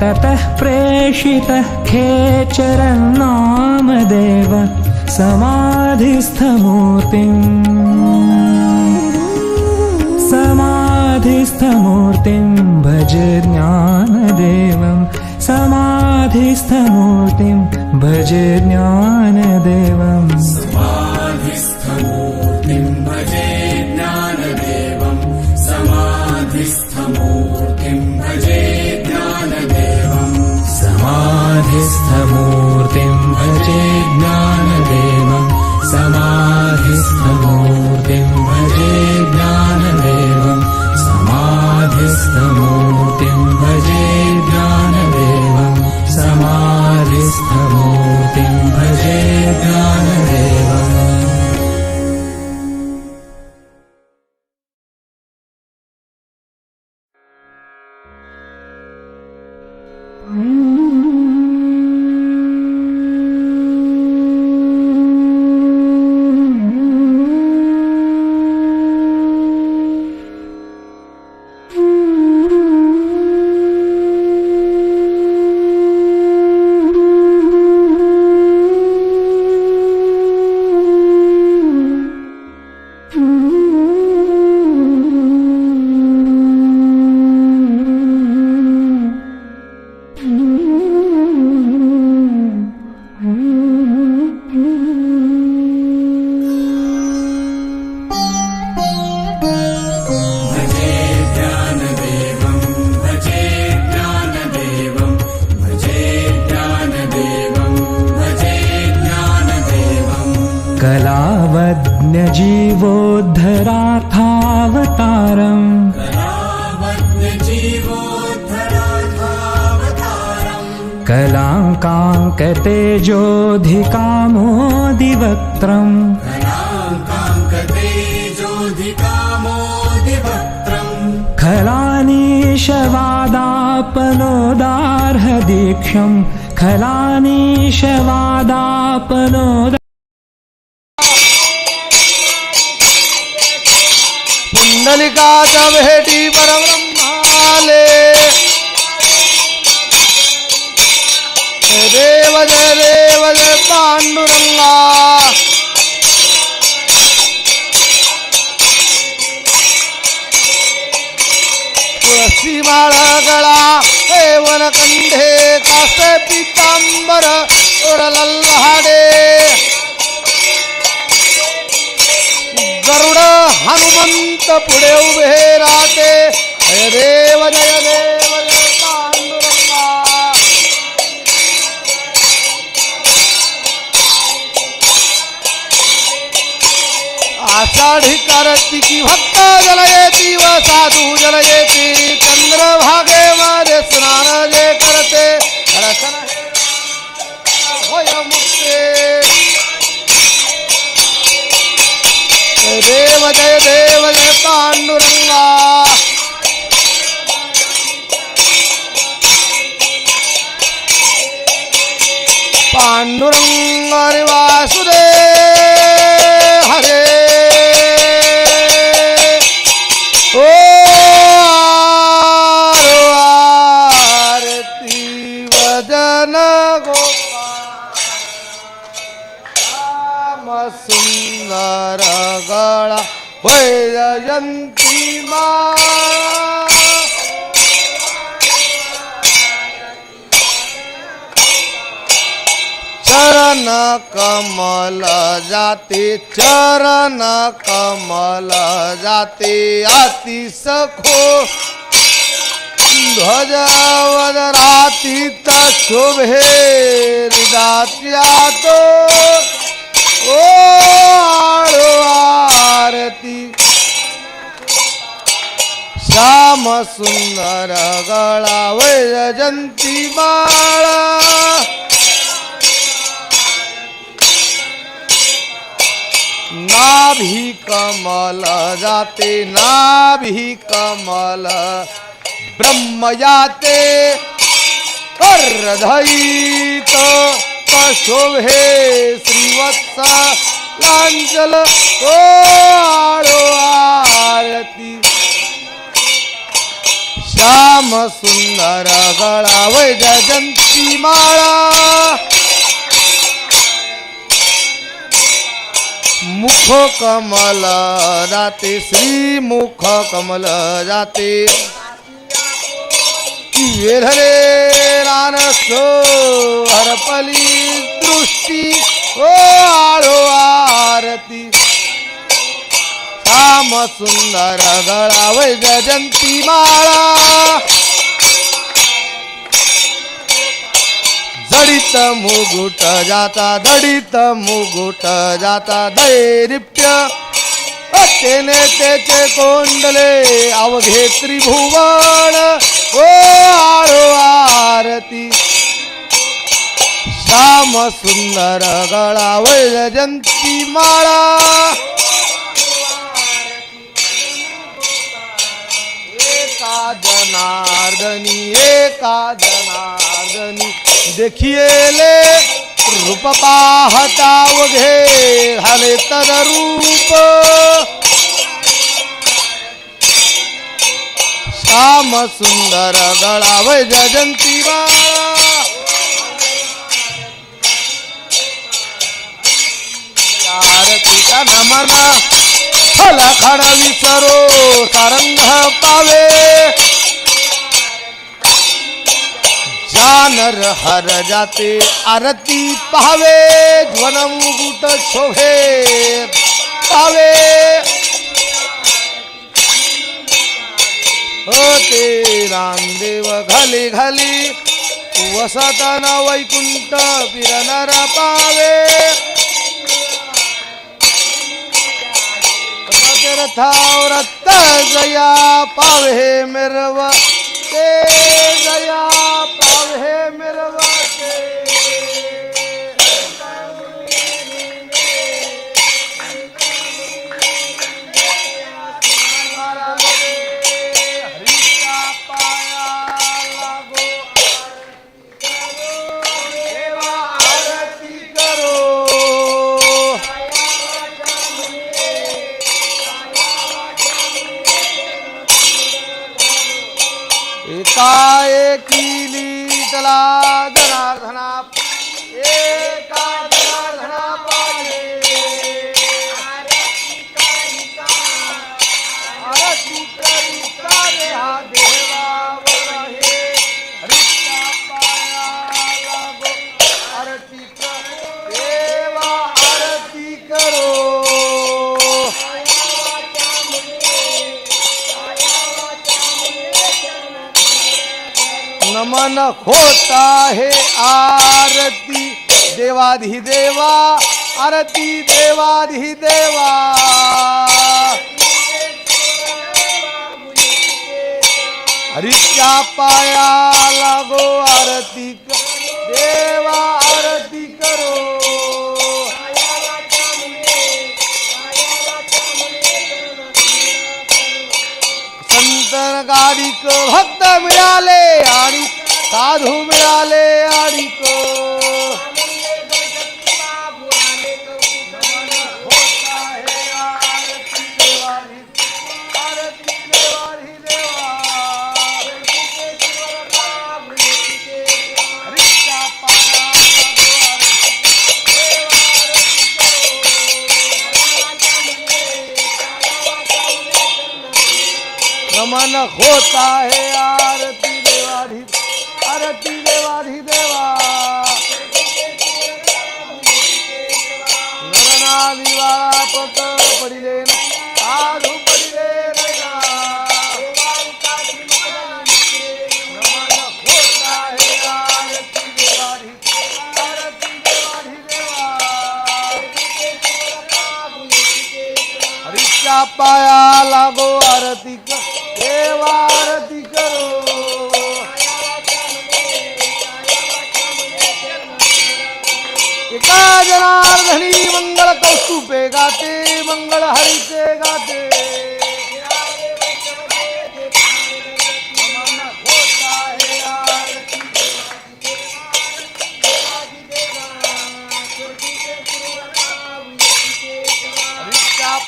ततः प्रेषितः खेचरन्नामदेव समाधिस्थमूर्तिम्। समाधिस्थमूर्तिं भज ज्ञानदेवं समाधिस्थमूर्तिं भज ज्ञानदेवम् on कलावज्ञजीवोद्धरार्थावतारम् कलाङ्काङ्कतेजोऽधिकामोदिवक्त्रम् खलानीशवादापनोदार्हदीक्षम्। खलानीशवादापनोद उभे राहते जय देव जय देव जय पांडुरंगा आषाढी कार्तिकी भक्त जलयेती व साधू जलयेती। चंद्रभागे मध्ये स्नान जे करते। देव जय देव जय पांडुरंगा. पांडुरंग हरे वासुदेव. मा चरण कमल जाते चरण कमल जाते अति सखो. ध्वज वदराती शोभे जात्या तो ओ आरती श्याम सुंदर गळा वैजंती बाळा. नाभी कमल जाते नाभी कमल ब्रह्म जाते कर्धईत शोभे श्रीवत्सा लांचल ओ आरती श्याम सुंदर गळा वैजयंती माळा. मुख कमल जाते श्री मुख कमल जाते. वेधरे रानसो हरपली दृष्टी. ओ! श्याम सुंदर गळा जयंती माळा. दडित मुगुट जाता दडित मुगुट जाता दैरिप्य तेने त्याचे कोंडले अवघे त्रिभुवन. ओ आरो आरती. श्याम सुंदर गळा वैजयंती माळा. जनार्दनी एका जनार्दनी. देखिएले रूप पाहता वघे झाले तदरूप श्याम सुंदर गळा जयंती बाळा. आरतीचा नमन फलखड विसरो सारंग पावे. जानर हर जाते आरती पाहावे ज्वन गुट शोभे पावे होते रामदेव घाली घाली वसतन वैकुंठ फिरणारा पावे रथावरत जया पावे मिरव. ते जया काय किली तला नमन होता हे आरती। देवाधिदेवा आरती देवाधिदेवा। हरिच्या पाया लागो आरती संत भक्त मिळाले आणि साधू मिळाले आणि नरनादिवा पत पडिले न, पडिले हरीच्या पाया लागो आरती देवा आरती एका जनार्दनी मंगळ कौस्तुभे गाते मंगल हरीचे गाते।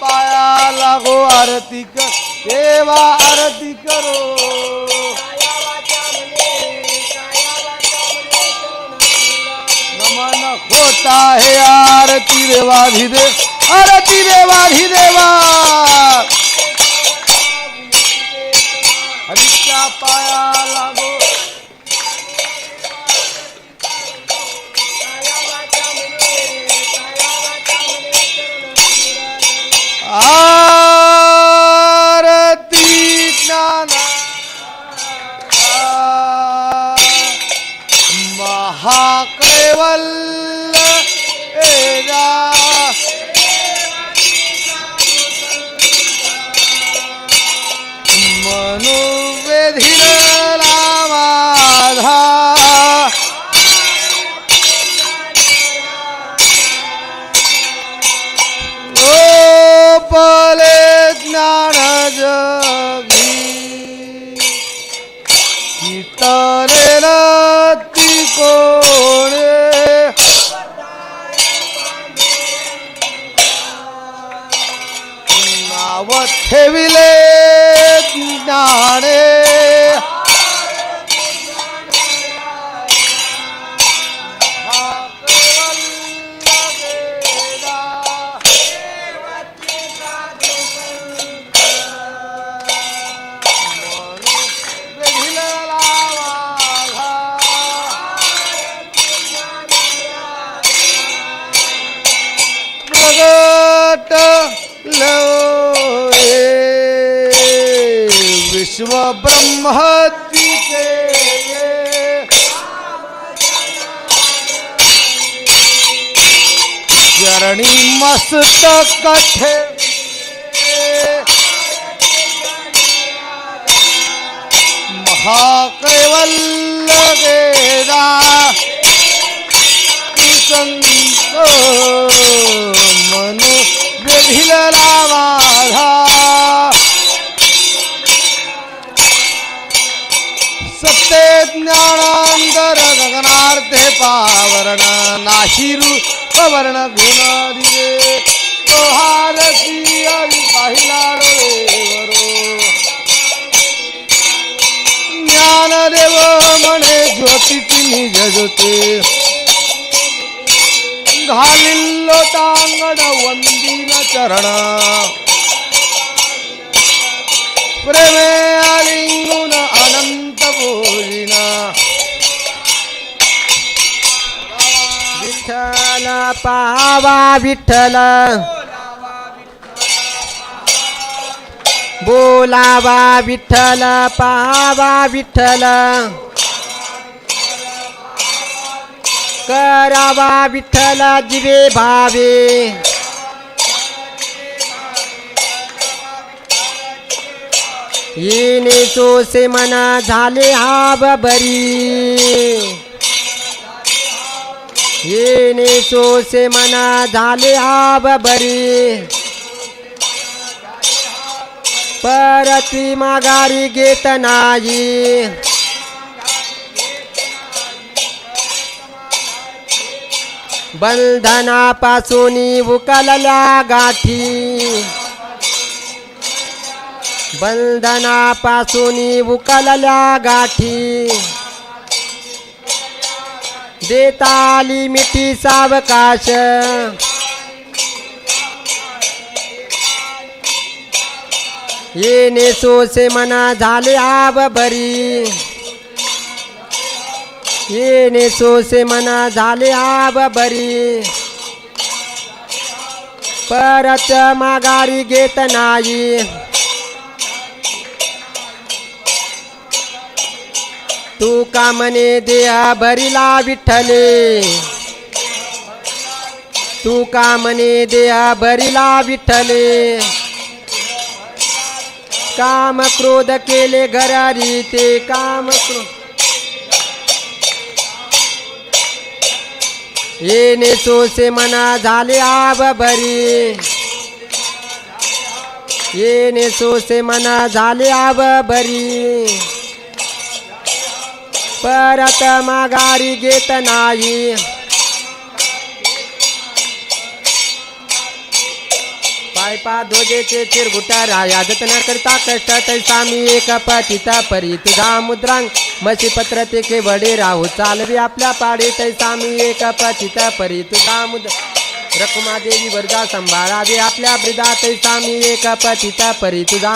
पाया लागो आरती कर देवा आरती करो। करता आहे आरती देवाधी देव आरती देवाधी देवा हरीच्या पाया लागो। विश्व चरणी मस्त कथे महाकैवल्य गेदा संत मनु वेधिलला माझा सत्ते ज्ञानांतर गगनार्थे पावरण नाशिरू पवर्ण गुण दिले दोहारती आली पाहिला डोळेवरो ज्ञानदेव म्हणे ज्योती निज ज्योती घालिल्लो टांगण वंदीन चरण। प्रेमे आली विठ्ठल पावा विठ्ठल. बोलावा विठ्ठल पावा विठ्ठल. करावा विठ्ठल जिवे भावे. येणे सोसे मना झाले हाब बरी येणे सोसे मना झाले हाब बरी परती माघारी घेत नाही. बंधनापासून उकलल्या गाठी. बंधनापासून उकलल्या गाठी. देता आली मिठी सावकाश. येणे सोसे मना झाले आब बरी. येणे सोसे मना झाले आब बरी. परत माघारी घेत नाही. तू कामने देहा भरिला विठ्ठले? तू कामने देहा भरिला विठ्ठले? काम क्रोध केले घरारी ते काम क्रोध येणे सोसे मना झाले आब बरी. येणे सोसे मना झाले आब बरी. परत माघारी घेत नाही. पायपा ध्वजेचे चिरगुटा राया जतन करता कष्ट तैसा मी एक पतिता परी तुझा मुद्रांग मशी पत्र ते के वडे राहू चालवी आपल्या पाडी तैसा मी एक पतिता परी तुझा मुद्रा रकुमा देवी वरदा संभाळावे आपल्या ब्रिदा तैसा मी एक पतिता परी तुझा